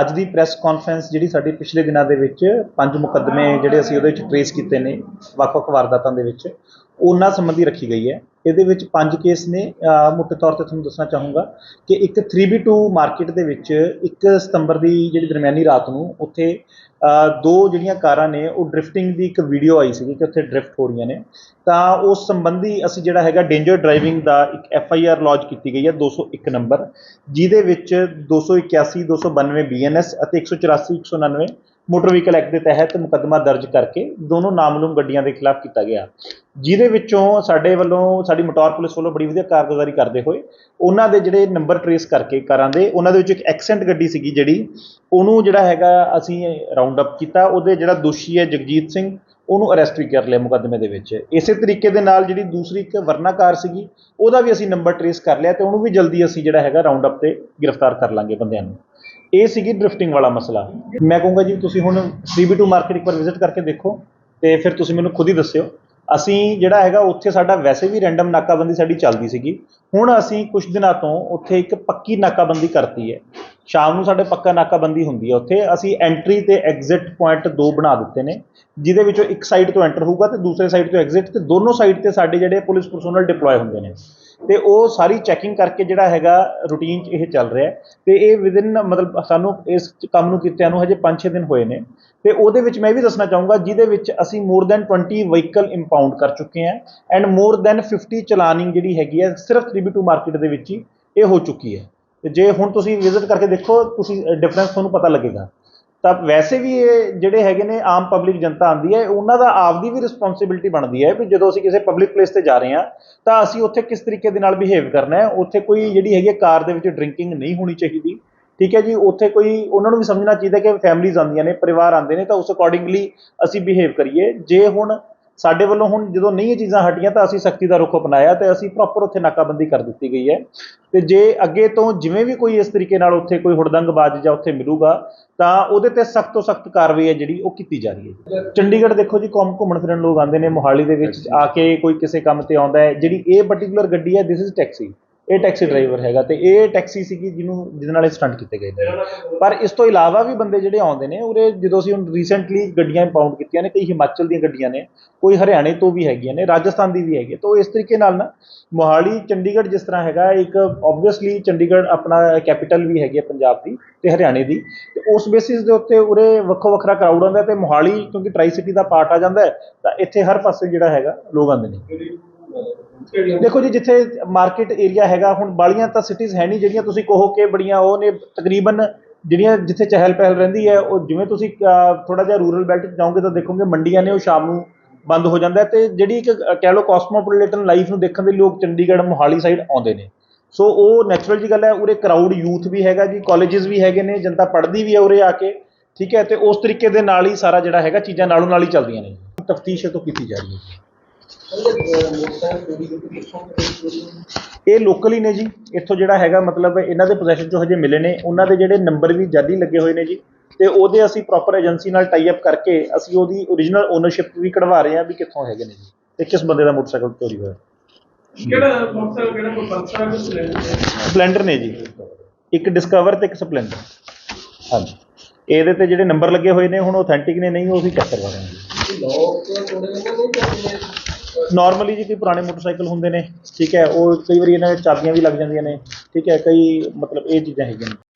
ਅੱਜ ਦੀ press conference ਜਿਹੜੀ ਸਾਡੀ ਪਿਛਲੇ ਦਿਨਾਂ ਦੇ ਵਿੱਚ ਪੰਜ ਮੁਕੱਦਮੇ ਜਿਹੜੇ ਅਸੀਂ ਉਹਦੇ ਵਿੱਚ ਟ੍ਰੇਸ ਕੀਤੇ ਨੇ ਵੱਖ-ਵੱਖ ਵਾਰਦਾਤਾਂ ਦੇ ਵਿੱਚ। ਉਹਨਾਂ ਸੰਬੰਧੀ ਰੱਖੀ ਗਈ ਹੈ। ਇਹਦੇ ਵਿੱਚ ਪੰਜ ਕੇਸ ਨੇ। ਅਹ ਤੌਰ ਤੇ ਤੁਹਾਨੂੰ ਦੱਸਣਾ ਚਾਹੂੰਗਾ ਕਿ ਇੱਕ 3B2 ਮਾਰਕੀਟ ਦੇ ਵਿੱਚ 1 ਸਤੰਬਰ ਦੀ ਜਿਹੜੀ ਦਰਮਿਆਨੀ ਰਾਤ ਨੂੰ ਉੱਥੇ ਦੋ ਜਿਹੜੀਆਂ ਕਾਰਾਂ ਨੇ, ਉਹ ਡ੍ਰਿਫਟਿੰਗ ਦੀ ਇੱਕ ਵੀਡੀਓ ਆਈ ਸੀਗੀ ਕਿ ਉੱਥੇ ਡ੍ਰਿਫਟ ਹੋ ਰਹੀਆਂ ਨੇ। ਤਾਂ ਉਸ ਸੰਬੰਧੀ ਅਸੀਂ ਜਿਹੜਾ ਹੈਗਾ ਡੇਂਜਰ ਡਰਾਈਵਿੰਗ ਦਾ ਇੱਕ ਐਫ ਆਈ ਆਰ ਲੌਂਚ ਕੀਤੀ ਗਈ ਹੈ 201 ਨੰਬਰ, ਜਿਹਦੇ ਵਿੱਚ 281 292 ਬੀਐਨਐਸ ਅਤੇ 184 199 ਮੋਟਰ ਵਹੀਕਲ ਐਕਟ ਦੇ ਤਹਿਤ ਮੁਕੱਦਮਾ ਦਰਜ ਕਰਕੇ ਦੋਨੋਂ ਨਾਮਲੂਮ ਗੱਡੀਆਂ ਦੇ ਖਿਲਾਫ ਕੀਤਾ ਗਿਆ। ਜਿਹਦੇ ਵਿੱਚੋਂ ਸਾਡੇ ਵੱਲੋਂ, ਸਾਡੀ ਮਟੌਰ ਪੁਲਿਸ ਵੱਲੋਂ ਬੜੀ ਵਧੀਆ ਕਾਰਗੁਜ਼ਾਰੀ ਕਰਦੇ ਹੋਏ ਉਹਨਾਂ ਦੇ ਜਿਹੜੇ ਨੰਬਰ ਟਰੇਸ ਕਰਕੇ ਕਾਰਾਂ ਦੇ, ਉਹਨਾਂ ਦੇ ਵਿੱਚ ਇੱਕ ਐਕਸੈਂਟ ਗੱਡੀ ਸੀਗੀ ਜਿਹੜੀ, ਉਹਨੂੰ ਜਿਹੜਾ ਹੈਗਾ ਅਸੀਂ ਰਾਉਂਡ ਅਪ ਕੀਤਾ, ਉਹਦੇ ਜਿਹੜਾ ਦੋਸ਼ੀ ਹੈ ਜਗਜੀਤ ਸਿੰਘ, ਉਹਨੂੰ ਅਰੈਸਟ ਵੀ ਕਰ ਲਿਆ ਮੁਕੱਦਮੇ ਦੇ ਵਿੱਚ। ਇਸੇ ਤਰੀਕੇ ਦੇ ਨਾਲ ਜਿਹੜੀ ਦੂਸਰੀ ਇੱਕ ਵਰਨਾ ਕਾਰ ਸੀਗੀ, ਉਹਦਾ ਵੀ ਅਸੀਂ ਨੰਬਰ ਟਰੇਸ ਕਰ ਲਿਆ ਤੇ ਉਹਨੂੰ ਵੀ ਜਲਦੀ ਅਸੀਂ ਜਿਹੜਾ ਹੈਗਾ ਰਾਉਂਡ ਅਪ ਤੇ ਗ੍ਰਿਫਤਾਰ ਕਰ ਲਾਂਗੇ ਬੰਦਿਆਂ ਨੂੰ। ਇਹ ਸੀਗੀ ਡ੍ਰਿਫਟਿੰਗ ਵਾਲਾ ਮਸਲਾ। ਮੈਂ ਕਹੂੰਗਾ ਜੀ, ਤੁਸੀਂ ਹੁਣ 3B2 ਮਾਰਕੀਟ ਇੱਕ ਵਾਰ ਵਿਜ਼ਿਟ ਕਰਕੇ ਦੇਖੋ ਤੇ ਫਿਰ ਤੁਸੀਂ ਮੈਨੂੰ ਖੁਦ ਹੀ ਦੱਸਿਓ। ਅਸੀਂ ਜਿਹੜਾ ਹੈਗਾ, ਉੱਥੇ ਸਾਡਾ ਵੈਸੇ ਵੀ ਰੈਂਡਮ ਨਾਕਾਬੰਦੀ ਸਾਡੀ ਚੱਲਦੀ ਸੀਗੀ। ਹੁਣ ਅਸੀਂ ਕੁਝ ਦਿਨਾਂ ਤੋਂ ਉੱਥੇ ਇੱਕ ਪੱਕੀ ਨਾਕਾਬੰਦੀ ਕਰਤੀ ਹੈ। ਸ਼ਾਮ ਨੂੰ ਸਾਡੇ ਪੱਕਾ ਨਾਕਾਬੰਦੀ ਹੁੰਦੀ ਹੈ ਉੱਥੇ। ਅਸੀਂ ਐਂਟਰੀ ਤੇ ਐਗਜ਼ਿਟ ਪੁਆਇੰਟ ਦੋ ਬਣਾ ਦਿੱਤੇ ਨੇ, ਜਿਹਦੇ ਵਿੱਚੋਂ ਇੱਕ ਸਾਈਡ ਤੋਂ ਐਂਟਰ ਹੋਊਗਾ ਤੇ ਦੂਸਰੇ ਸਾਈਡ ਤੋਂ ਐਗਜ਼ਿਟ ਤੇ ਦੋਨੋਂ ਸਾਈਡ ਤੇ ਸਾਡੇ ਜਿਹੜੇ ਪੁਲਿਸ ਪਰਸੋਨਲ ਡਿਪਲੋਏ ਹੁੰਦੇ ਨੇ। ਤੇ ਉਹ ਸਾਰੀ ਚੈਕਿੰਗ ਕਰਕੇ ਜਿਹੜਾ ਹੈਗਾ ਰੂਟੀਨ 'ਚ ਇਹ ਚੱਲ ਰਿਹਾ ਹੈ। ਤੇ ਇਹ ਵਿਦਿਨ ਮਤਲਬ ਸਾਨੂੰ ਇਸ ਕੰਮ ਨੂੰ ਕੀਤਿਆਂ ਨੂੰ ਹਜੇ 5-6 ਦਿਨ ਹੋਏ ਨੇ। ਤੇ ਉਹਦੇ ਵਿੱਚ ਮੈਂ ਇਹ ਵੀ ਦੱਸਣਾ ਚਾਹੂੰਗਾ, ਜਿਹਦੇ ਵਿੱਚ ਅਸੀਂ ਮੋਰ ਦੈਨ 20 ਵਹੀਕਲ ਇੰਪਾਊਂਡ ਕਰ ਚੁੱਕੇ ਹਾਂ ਐਂਡ ਮੋਰ ਦੈਨ 50 ਚਲਾਨਿੰਗ ਜਿਹੜੀ ਹੈਗੀ ਹੈ, ਸਿਰਫ 3B2 ਮਾਰਕੀਟ ਦੇ ਵਿੱਚ ਹੀ ਇਹ ਹੋ ਚੁੱਕੀ ਹੈ। ਤੇ ਜੇ ਹੁਣ ਤੁਸੀਂ ਵਿਜ਼ਿਟ ਕਰਕੇ ਦੇਖੋ, ਤੁਸੀਂ ਡਿਫਰੈਂਸ ਤੁਹਾਨੂੰ ਪਤਾ ਲੱਗੇਗਾ। ਤਾਂ ਵੈਸੇ ਵੀ ਇਹ ਜਿਹੜੇ ਹੈਗੇ ਨੇ ਆਮ ਪਬਲਿਕ ਜਨਤਾ ਆਂਦੀ ਹੈ, ਉਹਨਾਂ ਦਾ ਆਪਦੀ ਵੀ ਰਿਸਪੌਂਸਿਬਿਲਟੀ ਬਣਦੀ ਹੈ ਵੀ ਜਦੋਂ ਅਸੀਂ ਕਿਸੇ ਪਬਲਿਕ ਪਲੇਸ ਤੇ ਜਾ ਰਹੇ ਹਾਂ, ਤਾਂ ਅਸੀਂ ਉੱਥੇ ਕਿਸ ਤਰੀਕੇ ਦੇ ਨਾਲ ਬਿਹੇਵ ਕਰਨਾ ਹੈ। ਉੱਥੇ ਕੋਈ ਜਿਹੜੀ ਹੈਗੀ ਹੈ ਕਾਰ ਦੇ ਵਿੱਚ ਡਰਿੰਕਿੰਗ ਨਹੀਂ ਹੋਣੀ ਚਾਹੀਦੀ, ਠੀਕ ਹੈ ਜੀ? ਉੱਥੇ ਕੋਈ, ਉਹਨਾਂ ਨੂੰ ਵੀ ਸਮਝਣਾ ਚਾਹੀਦਾ ਕਿ ਫੈਮਲੀਜ਼ ਆਉਂਦੀਆਂ ਨੇ, ਪਰਿਵਾਰ ਆਉਂਦੇ ਨੇ, ਤਾਂ ਉਸ ਅਕੋਰਡਿੰਗਲੀ ਅਸੀਂ ਬਿਹੇਵ ਕਰੀਏ। ਜੇ ਹੁਣ ਸਾਡੇ ਵੱਲੋਂ ਹੁਣ ਜਦੋਂ ਨਹੀਂ ਇਹ ਚੀਜ਼ਾਂ ਹਟੀਆਂ ਤਾਂ ਅਸੀਂ ਸਖਤੀ ਦਾ ਰੁਖ ਅਪਣਾਇਆ ਤੇ ਅਸੀਂ ਪ੍ਰੋਪਰ ਉੱਥੇ ਨਾਕਾਬੰਦੀ ਕਰ ਦਿੱਤੀ ਗਈ ਹੈ। ਤੇ ਜੇ ਅੱਗੇ ਤੋਂ ਜਿਵੇਂ ਵੀ ਕੋਈ ਇਸ ਤਰੀਕੇ ਨਾਲ ਉੱਥੇ ਕੋਈ ਹੁੜਦੰਗਬਾਜ਼ ਜਾਂ ਉੱਥੇ ਮਿਲੂਗਾ ਤਾਂ ਉਹਦੇ ਤੇ ਸਖਤ ਤੋਂ ਸਖਤ ਕਾਰਵਾਈ ਹੈ ਜਿਹੜੀ ਉਹ ਕੀਤੀ ਜਾ ਰਹੀ ਹੈ। ਚੰਡੀਗੜ੍ਹ ਦੇਖੋ ਜੀ ਕੌਮ ਘੁੰਮਣ ਫਿਰਨ ਲੋਕ ਆਉਂਦੇ ਨੇ ਮੋਹਾਲੀ ਦੇ ਵਿੱਚ ਆ ਕੇ ਕੋਈ ਕਿਸੇ ਕੰਮ ਤੇ ਆਉਂਦਾ ਹੈ। ਜਿਹੜੀ ਇਹ ਪਾਰਟਿਕੂਲਰ ਗੱਡੀ ਹੈ ਦਿਸ ਇਜ਼ ਟੈਕਸੀ ਇਹ ਟੈਕਸੀ ਡਰਾਈਵਰ ਹੈਗਾ ਤੇ ਇਹ ਟੈਕਸੀ ਸੀਗੀ ਜਿਹਨੂੰ, ਜਿਹਦੇ ਨਾਲ ਇਹ ਸਟੰਟ ਕੀਤੇ ਗਏ ਨੇ ਪਰ ਇਸ ਤੋਂ ਇਲਾਵਾ ਵੀ ਬੰਦੇ ਜਿਹੜੇ ਆਉਂਦੇ ਨੇ, ਉਰੇ ਜਦੋਂ ਅਸੀਂ ਹੁਣ ਰੀਸੈਂਟਲੀ ਗੱਡੀਆਂ ਇੰਪਾਊਂਡ ਕੀਤੀਆਂ ਨੇ, ਕਈ ਹਿਮਾਚਲ ਦੀਆਂ ਗੱਡੀਆਂ ਨੇ, ਕੋਈ ਹਰਿਆਣੇ ਤੋਂ ਵੀ ਹੈਗੀਆਂ ਨੇ, ਰਾਜਸਥਾਨ ਦੀ ਵੀ ਹੈਗੀ ਹੈ। ਤਾਂ ਇਸ ਤਰੀਕੇ ਨਾਲ ਨਾ ਮੋਹਾਲੀ, ਚੰਡੀਗੜ੍ਹ ਜਿਸ ਤਰ੍ਹਾਂ ਹੈਗਾ, ਇੱਕ ਆਬਵੀਅਸਲੀ ਚੰਡੀਗੜ੍ਹ ਆਪਣਾ ਕੈਪੀਟਲ ਵੀ ਹੈਗੀ ਹੈ ਪੰਜਾਬ ਦੀ ਤੇ ਹਰਿਆਣੇ ਦੀ, ਤੇ ਉਸ ਬੇਸਿਸ ਦੇ ਉੱਤੇ ਉਰੇ ਵੱਖੋ ਵੱਖਰਾ ਕਰਾਊਡ ਆਉਂਦਾ ਤੇ ਮੋਹਾਲੀ ਕਿਉਂਕਿ ਟਰਾਈ ਸਿਟੀ ਦਾ ਪਾਰਟ ਆ ਜਾਂਦਾ ਤਾਂ ਇੱਥੇ ਹਰ ਪਾਸੇ ਜਿਹੜਾ ਹੈਗਾ ਲੋਕ ਆਉਂਦੇ ਨੇ ਦੇਖੋ ਜੀ ਜਿੱਥੇ ਮਾਰਕੀਟ ਏਰੀਆ ਹੈਗਾ ਹੁਣ ਬਾਲੀਆਂ ਤਾਂ ਸਿਟੀਜ਼ ਹੈ ਨਹੀਂ ਜਿਹੜੀਆਂ ਤੁਸੀਂ ਕਹੋ ਕਿ ਬੜੀਆਂ ਉਹ ਨੇ ਤਕਰੀਬਨ ਜਿਹੜੀਆਂ ਜਿੱਥੇ ਚਹਿਲ ਪਹਿਲ ਰਹਿੰਦੀ ਹੈ ਉਹ ਜਿਵੇਂ ਤੁਸੀਂ ਥੋੜਾ ਜਿਹਾ ਰੂਰਲ ਬੈਲਟ 'ਚ ਜਾਓਗੇ ਤਾਂ ਦੇਖੋਗੇ ਮੰਡੀਆਂ ਨੇ ਉਹ ਸ਼ਾਮ ਨੂੰ ਬੰਦ ਹੋ ਜਾਂਦਾ ਹੈ ਤੇ ਜਿਹੜੀ ਇੱਕ ਅ, ਕਹਿ ਲਓ ਕਾਸਮੋਪੋਲੀਟਨ ਲਾਈਫ ਨੂੰ ਦੇਖਣ ਦੇ ਲੋਕ ਚੰਡੀਗੜ੍ਹ ਮੋਹਾਲੀ ਸਾਈਡ ਆਉਂਦੇ ਨੇ। ਸੋ ਉਹ ਨੈਚੁਰਲ ਜੀ ਗੱਲ ਹੈ ਉਰੇ ਕਰਾਊਡ ਯੂਥ ਵੀ ਹੈਗਾ ਜੀ ਕਾਲਜਸ ਵੀ ਹੈਗੇ ਨੇ ਜਨਤਾ ਪੜ੍ਹਦੀ ਵੀ ਹੈ ਉਰੇ ਆ ਕੇ ਠੀਕ ਹੈ ਤੇ ਉਸ ਤਰੀਕੇ ਦੇ ਨਾਲ ਹੀ ਸਾਰਾ ਜਿਹੜਾ ਹੈਗਾ ਚੀਜ਼ਾਂ ਨਾਲੋਂ ਨਾਲ ਹੀ ਚੱਲਦੀਆਂ ਨੇ। ਤਫਤੀਸ਼ ਤੋਂ ਕੀਤੀ ਜਾ ਰਹੀ ਹੈ ਇਹ ਲੋਕਲ ਹੀ ਨੇ ਜੀ। ਇੱਥੋਂ ਜਿਹੜਾ ਹੈਗਾ ਮਤਲਬ ਇਹਨਾਂ ਦੇ ਪੋਜੀਸ਼ਨ ਚੋਂ ਹਜੇ ਮਿਲੇ ਨੇ। ਉਹਨਾਂ ਦੇ ਜਿਹੜੇ ਨੰਬਰ ਵੀ ਜਾਲੀ ਲੱਗੇ ਹੋਏ ਨੇ ਜੀ। ਤੇ ਉਹਦੇ ਅਸੀਂ ਪ੍ਰੋਪਰ ਏਜੰਸੀ ਨਾਲ ਟਾਈ ਅਪ ਕਰਕੇ ਅਸੀਂ ਉਹਦੀ origignal ਓਨਰਸ਼ਿਪ ਵੀ ਕਢਵਾ ਰਹੇ ਹਾਂ ਵੀ ਕਿੱਥੋਂ ਹੈਗੇ ਨੇ ਜੀ। ਤੇ ਕਿਸ ਬੰਦੇ ਦਾ ਮੋਟਰਸਾਈਕਲ ਚੋਰੀ ਹੋਇਆ। ਕਿਹੜਾ ਮੋਟਰਸਾਈਕਲ ਕਿਹੜਾ ਕੋਈ ਪਲਸਰ ਕੋਈ ਸਪਲੈਂਡਰ ਸਪਲੈਂਡਰ ਨੇ ਜੀ। ਇੱਕ ਡਿਸਕਵਰ ਤੇ ਇੱਕ ਸਪਲੈਂਡਰ। ਹਾਂਜੀ। ਇਹਦੇ ਤੇ ਜਿਹੜੇ ਨੰਬਰ ਲੱਗੇ ਹੋਏ ਨੇ ਹੁਣ ਆਥੈਂਟਿਕ ਨੇ ਨਹੀਂ ਉਹ ਅਸੀਂ ਚੈੱਕ ਕਰਵਾ ਰਹੇ ਹਾਂ ਲੋਕ ਥੋੜੇ ਜਿਹੇ ਨਹੀਂ ਚੱਲਦੇ। ਨਾਰਮਲੀ ਜੀ ਕੋਈ ਪੁਰਾਣੇ ਮੋਟਰਸਾਈਕਲ ਹੁੰਦੇ ਨੇ, ਠੀਕ ਹੈ, ਉਹ ਕਈ ਵਾਰੀ ਇਹਨਾਂ ਦੇ ਚਾਬੀਆਂ ਵੀ ਲੱਗ ਜਾਂਦੀਆਂ ਨੇ, ਠੀਕ ਹੈ, ਕਈ ਮਤਲਬ ਇਹ ਚੀਜ਼ਾਂ ਹੈਗੀਆਂ ਨੇ।